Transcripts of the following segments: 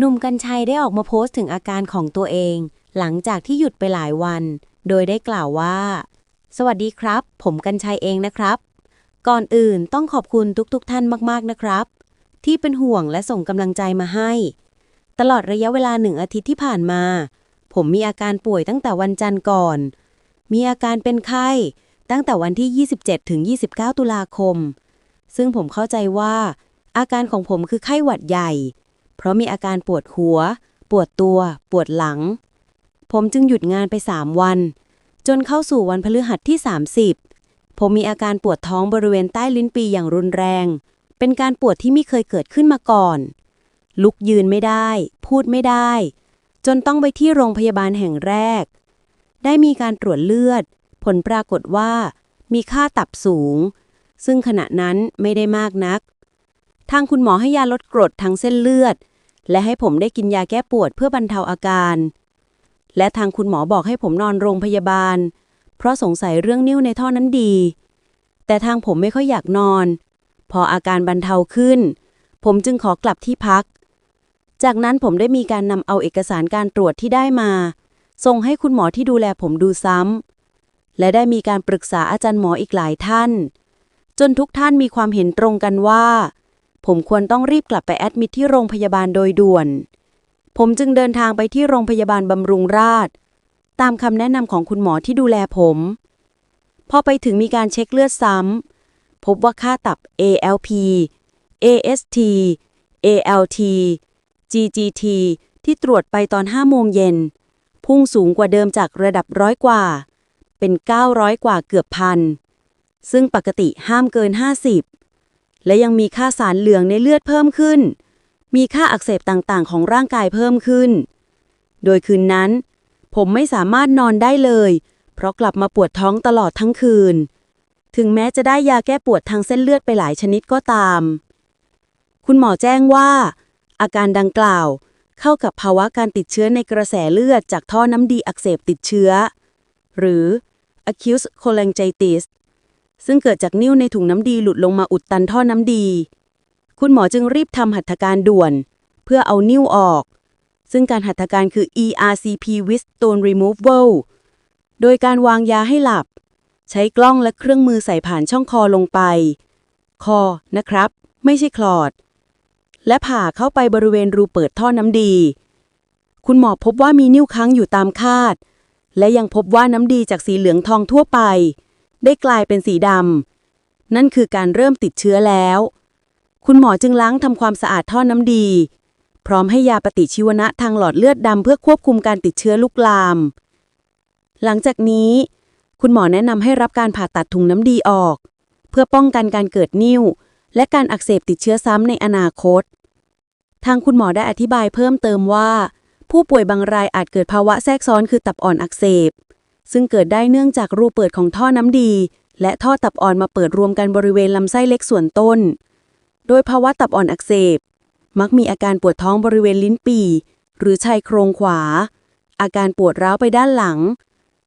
หนุ่มกัญชัยได้ออกมาโพสต์ถึงอาการของตัวเอง หลังจากที่หยุดไปหลายวัน โดยได้กล่าวว่า สวัสดีครับ ผมกัญชัยเองนะครับ ก่อนอื่นต้องขอบคุณทุกๆทท่านมากๆนะครับ ที่เป็นห่วงและส่งกำลังใจมาให้ ตลอดระยะเวลาหนึ่งอาทิตย์ที่ผ่านมา ผมมีอาการป่วยตั้งแต่วันจันทร์ก่อน มีอาการเป็นไข้ตั้งแต่วันที่ 27 ถึง 29 ตุลาคม ซึ่งผมเข้าใจว่า อาการของผมคือไข้หวัดใหญ่ เพราะมีอาการปวดหัว ปวดตัว ปวดหลัง ผมจึงหยุดงานไป 3 วัน จนเข้าสู่วันพฤหัสที่ 30 ผมมีอาการปวดท้องบริเวณใต้ลิ้นปีอย่างรุนแรง เป็นการปวดที่ไม่เคยเกิดขึ้นมาก่อน ลุกยืนไม่ได้ พูดไม่ได้ จนต้องไปที่โรงพยาบาลแห่งแรก ได้มีการตรวจเลือด ผลปรากฏว่ามีค่าตับสูง ซึ่งขณะนั้นไม่ได้มากนัก ทางคุณหมอให้ยาลดกรดทางเส้นเลือด และให้ผมได้กินยาแก้ปวดเพื่อบรรเทาอาการ และทางคุณหมอบอกให้ผมนอนโรงพยาบาล เพราะสงสัยเรื่องนิ้วในท่อนั้นดี แต่ทางผมไม่ค่อยอยากนอน พออาการบรรเทาขึ้น ผมจึงขอกลับที่พัก จากนั้นผมได้มีการนำเอาเอกสารการตรวจที่ได้มา ส่งให้คุณหมอที่ดูแลผมดูซ้ำและได้มีการปรึกษาอาจารย์หมออีกหลายท่าน จนทุกท่านมีความเห็นตรงกันว่า ผมควรต้องรีบกลับไปแอดมิทที่โรงพยาบาลโดยด่วน ผมจึงเดินทางไปที่โรงพยาบาลบำรุงราษฎร์ตามคำแนะนำของคุณหมอที่ดูแลผม พอไปถึงมีการเช็คเลือดซ้ำพบว่าค่าตับ ALP AST ALT GGT ที่ตรวจไปตอน5โมงเย็น พุ่งสูงกว่าเดิมจากระดับร้อยกว่า เป็น 900 กว่าเกือบพัน ซึ่งปกติห้ามเกิน 50 และยังมีค่าสารเหลืองในเลือดเพิ่มขึ้น มีค่าอักเสบต่างๆ ของร่างกายเพิ่มขึ้น โดยคืนนั้น ผมไม่สามารถนอนได้เลย เพราะกลับมาปวดท้องตลอดทั้งคืน ถึงแม้จะได้ยาแก้ปวดทางเส้นเลือดไปหลายชนิดก็ตาม คุณหมอแจ้งว่า อาการดังกล่าวเข้ากับภาวะการติดเชื้อในกระแสเลือดจากท่อน้ำดีอักเสบติดเชื้อ หรือ acute cholangitis ซึ่งเกิดจากนิ้วในถุงน้ำดีหลุดลงมาอุดตันท่อน้ำดี คุณหมอจึงรีบทำหัตถการด่วน เพื่อเอานิ้วออก ซึ่งการหัตถการคือ ERCP with stone removal โดยการวางยาให้หลับ ใช้กล้องและเครื่องมือใส่ผ่านช่องคอลงไป คอนะครับ ไม่ใช่คลอด และผ่าเข้าไปบริเวณรูเปิดท่อน้ำดี คุณหมอพบว่ามีนิ้วค้างอยู่ตามคาด และยังพบว่าน้ำดีจากสีเหลืองทองทั่วไป ได้กลายเป็นสีดำ นั่นคือการเริ่มติดเชื้อแล้ว คุณหมอจึงล้างทำความสะอาดท่อน้ำดี พร้อมให้ยาปฏิชีวนะทางหลอดเลือดดำเพื่อควบคุมการติดเชื้อลุกลาม หลังจากนี้ คุณหมอแนะนำให้รับการผ่าตัดถุงน้ำดีออก เพื่อป้องกันการเกิดนิ่ว และการอักเสบติดเชื้อซ้ำในอนาคต ทางคุณหมอได้อธิบายเพิ่มเติมว่า ผู้ป่วยบางรายอาจเกิดภาวะแทรกซ้อนคือตับอ่อนอักเสบ ซึ่งเกิดได้เนื่องจากรูเปิดของท่อน้ำดี และท่อตับอ่อนมาเปิดรวมกันบริเวณลำไส้เล็กส่วนต้น โดยภาวะตับอ่อนอักเสบ มักมีอาการปวดท้องบริเวณลิ้นปี่ หรือชายโครงขวา อาการปวดร้าวไปด้านหลัง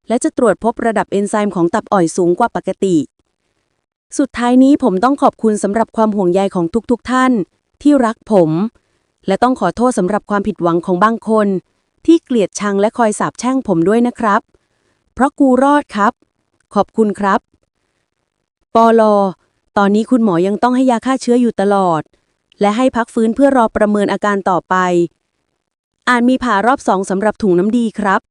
และจะตรวจพบระดับเอนไซม์ของตับอ่อยสูงกว่าปกติ สุดท้ายนี้ผมต้องขอบคุณสำหรับความห่วงใยของทุกๆทท่าน ที่รักผม และต้องขอโทษสำหรับความผิดหวังของบางคน ที่เกลียดชังและคอยสาบแช่งผมด้วยนะครับ เพราะกูรอดครับ ขอบคุณครับ ปอลอ ตอนนี้คุณหมอยังต้องให้ยาฆ่าเชื้ออยู่ตลอด และให้พักฟื้นเพื่อรอประเมินอาการต่อไป อาจมีผ่ารอบสองสำหรับถุงน้ำดีครับ